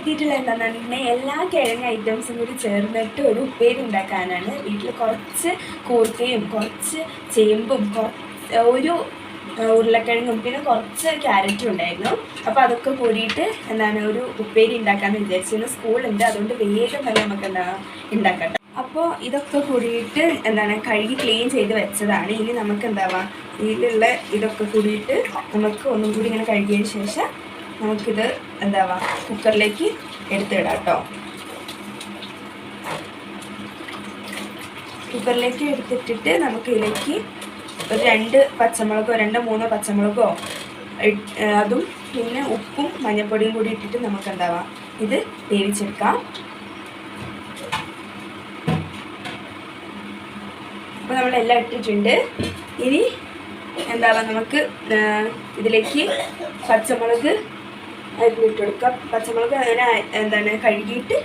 എത്തിയിട്ടുള്ള എന്താണെന്നുണ്ടെങ്കിൽ എല്ലാ കിഴങ്ങ് ഐറ്റംസും കൂടി ചേർന്നിട്ട് ഒരു ഉപ്പേരി ഉണ്ടാക്കാനാണ്. വീട്ടിൽ കുറച്ച് കൂർക്കയും കുറച്ച് ചേമ്പും ഒരു ഉരുളക്കിഴങ്ങും പിന്നെ കുറച്ച് ക്യാരറ്റും ഉണ്ടായിരുന്നു. അപ്പോൾ അതൊക്കെ കൂടിയിട്ട് എന്താണ് ഒരു ഉപ്പേരി ഉണ്ടാക്കാമെന്ന് വിചാരിച്ചിരുന്നു. സ്കൂളുണ്ട് അതുകൊണ്ട് വേഗം തന്നെ നമുക്ക് എന്താ ഉണ്ടാക്കട്ടെ. അപ്പോൾ ഇതൊക്കെ കൂടിയിട്ട് എന്താണ് കഴുകി ക്ലീൻ ചെയ്ത് വെച്ചതാണ്. ഇനി നമുക്ക് എന്താവാം ഇതിലുള്ള ഇതൊക്കെ കൂടിയിട്ട് നമുക്ക് ഒന്നും കൂടി ഇങ്ങനെ കഴുകിയതിന് ശേഷം നമുക്കിത് എന്താവാ? കുക്കറിലേക്ക് എടുത്തിടാം കേട്ടോ കുക്കറിലേക്ക് എടുത്തിട്ടിട്ട് നമുക്ക് ഇതിലേക്ക് ഒരു രണ്ട് പച്ചമുളകോ രണ്ടോ മൂന്നോ പച്ചമുളകോ അതും പിന്നെ ഉപ്പും മഞ്ഞൾപ്പൊടിയും കൂടി ഇട്ടിട്ട് നമുക്ക് എന്താവാം ഇത് വേവിച്ചെടുക്കാം. അപ്പോൾ നമ്മളെല്ലാം ഇട്ടിട്ടുണ്ട്. ഇനി എന്താവാം? നമുക്ക് ഇതിലേക്ക് പച്ചമുളക് അരിഞ്ഞിട്ട് കൊടുക്കാം. പച്ചമുളക് അങ്ങനെ എന്താണ് കഴുകിയിട്ട്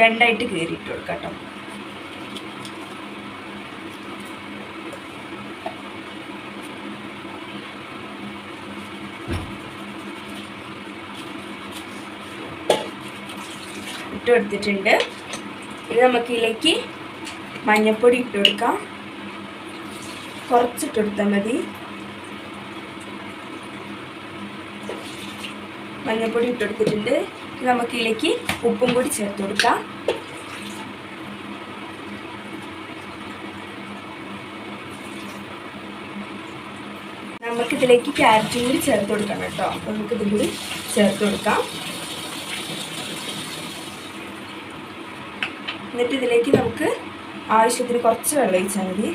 രണ്ടായിട്ട് കീറിയിട്ട് കൊടുക്കാം കേട്ടോ. ഇട്ട് കൊടുത്തിട്ടുണ്ട്. ഇത് നമുക്ക് ഇതിലേക്ക് മഞ്ഞൾപ്പൊടി ഇട്ട് കൊടുക്കാം. കുറച്ചിട്ട് കൊടുത്താൽ മതി. മഞ്ഞൾപ്പൊടി ഇട്ട് കൊടുത്തിട്ടുണ്ട് നമുക്ക് ഇതിലേക്ക് ഉപ്പും കൂടി ചേർത്ത് കൊടുക്കാം. നമുക്കിതിലേക്ക് ക്യാരറ്റും കൂടി ചേർത്ത് കൊടുക്കണം കേട്ടോ. അപ്പോൾ നമുക്കിതും കൂടി ചേർത്ത് കൊടുക്കാം. എന്നിട്ട് ഇതിലേക്ക് നമുക്ക് ആവശ്യത്തിന് കുറച്ച് വെള്ളം ഒഴിച്ചാൽ മതി.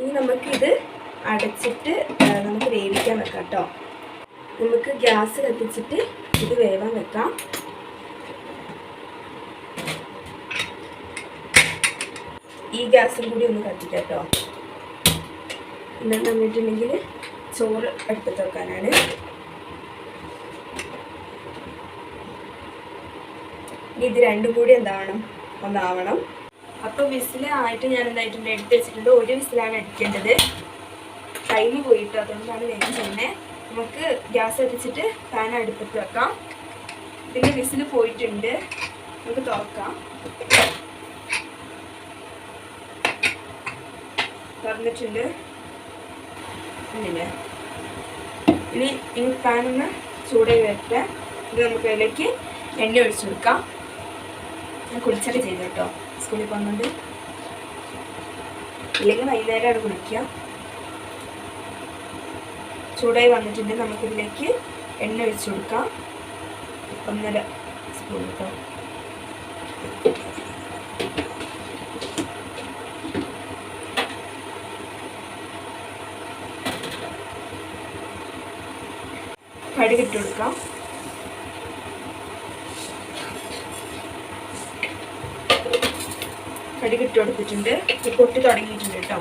ഇനി നമുക്കിത് അടച്ചിട്ട് നമുക്ക് വേവിക്കാൻ വെക്കാം കേട്ടോ. നമുക്ക് ഗ്യാസ് കത്തിച്ചിട്ട് ഇത് വേവാൻ വെക്കാം. ഈ ഗ്യാസും കൂടി ഒന്ന് കത്തിക്കാം കേട്ടോ. എന്താണെന്ന് പറഞ്ഞിട്ടുണ്ടെങ്കിൽ ചോറ് അടുപ്പത്ത് വെക്കാനാണ്. ഇത് രണ്ടും കൂടി എന്താവണം? ഒന്നാവണം. അപ്പോൾ വിസിൽ ആയിട്ട് ഞാൻ എന്തായിട്ടുണ്ട് എടുത്ത് വെച്ചിട്ടുണ്ട്. ഒരു വിസിലാണ് അടിക്കേണ്ടത്. ടൈം പോയിട്ട് അതുകൊണ്ടാണ് വേഗം ചെയ്യുന്നത് നമുക്ക് ഗ്യാസ് അടിച്ചിട്ട് പാൻ അടുപ്പത്ത് വെക്കാം. ഇതിന്റെ വിസിൽ പോയിട്ടുണ്ട്. നമുക്ക് തുറക്കാം. തുറന്നിട്ടുണ്ട്. ഇങ്ങനെ. ഇനി ഈ ഒന്ന് ചൂടായി വരട്ടെ. ഇത് നമുക്ക് അതിലേക്ക് എണ്ണ ഒഴിച്ചു കൊടുക്കാം. ഞാൻ കുളിച്ചൊക്കെ ചെയ്തു കേട്ടോ. സ്കൂളിൽ പോകുന്നുണ്ട്. ഇല്ലെങ്കിൽ വൈകുന്നേരമാണ് കുളിക്കുക ചൂടായി വന്നിട്ടുണ്ട്. നമുക്കിതിലേക്ക് എണ്ണ ഒഴിച്ചു കൊടുക്കാം. ഒന്നര സ്പൂൺ കേട്ടോ കടുകിട്ട് കൊടുക്കാം. കടുകിട്ട് കൊടുത്തിട്ടുണ്ട്. പൊട്ടി തുടങ്ങിയിട്ടുണ്ട് കേട്ടോ.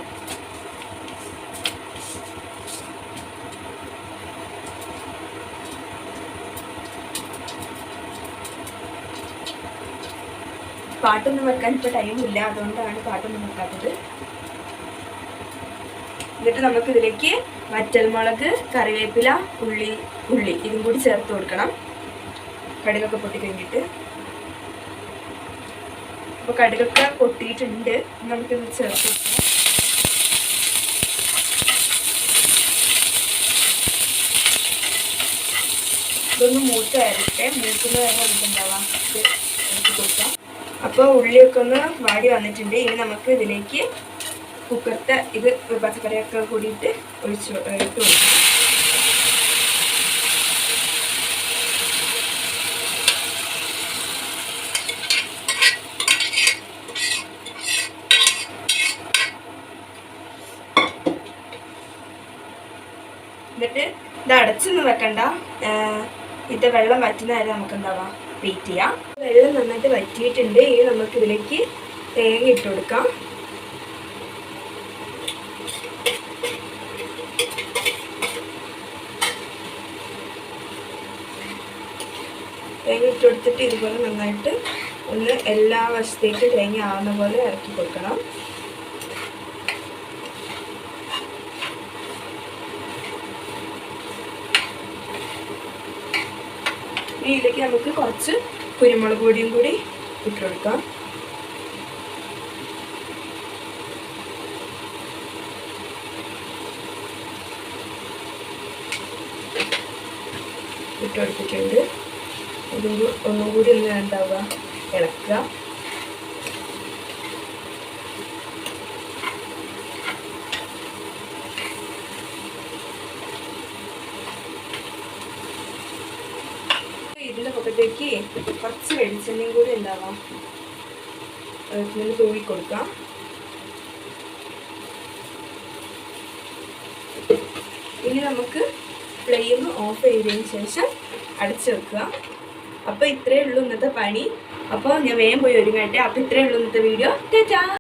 പാട്ടൊന്നും വെക്കാൻ ഇപ്പോൾ ടൈമില്ല അതുകൊണ്ടാണ് പാട്ടൊന്നും വെക്കാത്തത്. എന്നിട്ട് നമുക്ക് ഇതിലേക്ക് വറ്റൽമുളക് കറിവേപ്പില ഉള്ളി ഉള്ളി ഇതും കൂടി ചേർത്ത് കൊടുക്കണം. കടുകൊക്കെ പൊട്ടി കഴിഞ്ഞിട്ട്. അപ്പോൾ കടുകൊക്കെ പൊട്ടിയിട്ടുണ്ട്. നമുക്കിത് ചേർത്ത് കൊടുക്കാം. ഇതൊന്ന് മൂത്ത് വരട്ടെ. കൊടുക്കാം അപ്പോൾ ഉള്ളിയൊക്കെ ഒന്ന് വാടി വന്നിട്ടുണ്ട്. ഇനി നമുക്ക് ഇതിലേക്ക് കുക്കറത്തെ ഇത് പച്ചക്കറിയൊക്കെ കൂടിയിട്ട് ഒഴിച്ച് ഇട്ട് എന്നിട്ട് ഇത് അടച്ചൊന്നും വെക്കണ്ട. ഇത് വെള്ളം വറ്റുന്ന വരെ നമുക്ക് എന്താവാം വെയിറ്റ് ചെയ്യാം. വെള്ളം നന്നായിട്ട് വറ്റിയിട്ടുണ്ട്. ഇനി നമുക്ക് ഇതിലേക്ക് തേങ്ങ ഇട്ട് കൊടുക്കാം. തേങ്ങ ഇട്ട് കൊടുത്തിട്ട് ഇതുപോലെ നന്നായിട്ട് ഒന്ന് എല്ലാ വശത്തേക്കും തേങ്ങ ആവുന്ന പോലെ ഇറക്കി കൊടുക്കണം. ഇനി ഇതിലേക്ക് നമുക്ക് കുറച്ച് കുരുമുളക് പൊടിയും കൂടി ഇട്ടുകൊടുക്കാം. ഇട്ടുകൊടുത്തിട്ടുണ്ട്. ഇതൊരു ഒന്നും കൂടി ഒന്ന് ഉണ്ടാവുക ഇളക്കുക. ഇതിന്റെ പുറത്തേക്ക് കുറച്ച് വെളിച്ചെണ്ണയും കൂടി ഉണ്ടാവാം. ഇങ്ങനെ തൂവി കൊടുക്കാം. ഇനി നമുക്ക് ഫ്ലെയിം ഓഫ് ചെയ്തതിന് ശേഷം അടച്ചു വെക്കുക. അപ്പോൾ ഇത്രയേ ഉള്ളൂ ഇന്നത്തെ പണി. അപ്പോൾ ഞാൻ വേഗം പോയി ഒരുങ്ങട്ടെ. അപ്പോൾ ഇത്രയേ ഉള്ളൂ ഇന്നത്തെ വീഡിയോ. ടാറ്റാ!